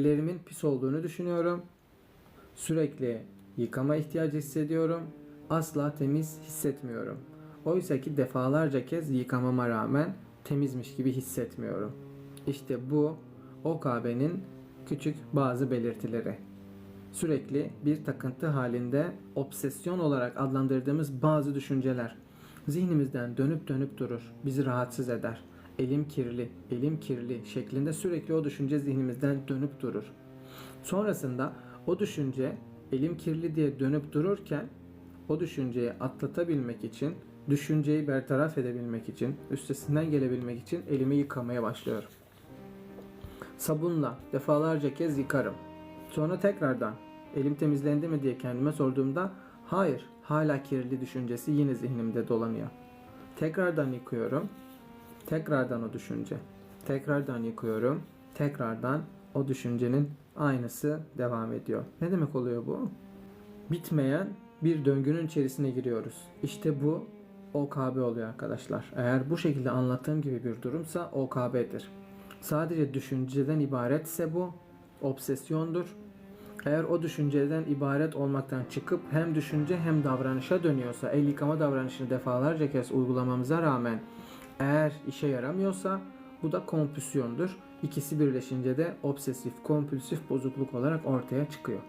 Ellerimin pis olduğunu düşünüyorum. Sürekli yıkama ihtiyacı hissediyorum. Asla temiz hissetmiyorum. Oysa ki defalarca kez yıkamama rağmen temizmiş gibi hissetmiyorum. İşte bu OKB'nin küçük bazı belirtileri. Sürekli bir takıntı halinde obsesyon olarak adlandırdığımız bazı düşünceler zihnimizden dönüp dönüp durur. Bizi rahatsız eder. Elim kirli, elim kirli şeklinde sürekli o düşünce zihnimizden dönüp durur. Sonrasında o düşünce elim kirli diye dönüp dururken o düşünceyi atlatabilmek için, düşünceyi bertaraf edebilmek için, üstesinden gelebilmek için elimi yıkamaya başlıyorum. Sabunla defalarca kez yıkarım. Sonra tekrardan elim temizlendi mi diye kendime sorduğumda hayır hala kirli düşüncesi yine zihnimde dolanıyor. Tekrardan yıkıyorum. Tekrardan o düşünce. Tekrardan yıkıyorum. Tekrardan o düşüncenin aynısı devam ediyor. Ne demek oluyor bu? Bitmeyen bir döngünün içerisine giriyoruz. İşte bu OKB oluyor arkadaşlar. Eğer bu şekilde anlattığım gibi bir durumsa OKB'dir. Sadece düşünceden ibaretse bu obsesyondur. Eğer o düşünceden ibaret olmaktan çıkıp hem düşünce hem davranışa dönüyorsa, el yıkama davranışını defalarca kez uygulamamıza rağmen eğer işe yaramıyorsa bu da kompulsiyondur. İkisi birleşince de obsesif kompulsif bozukluk olarak ortaya çıkıyor.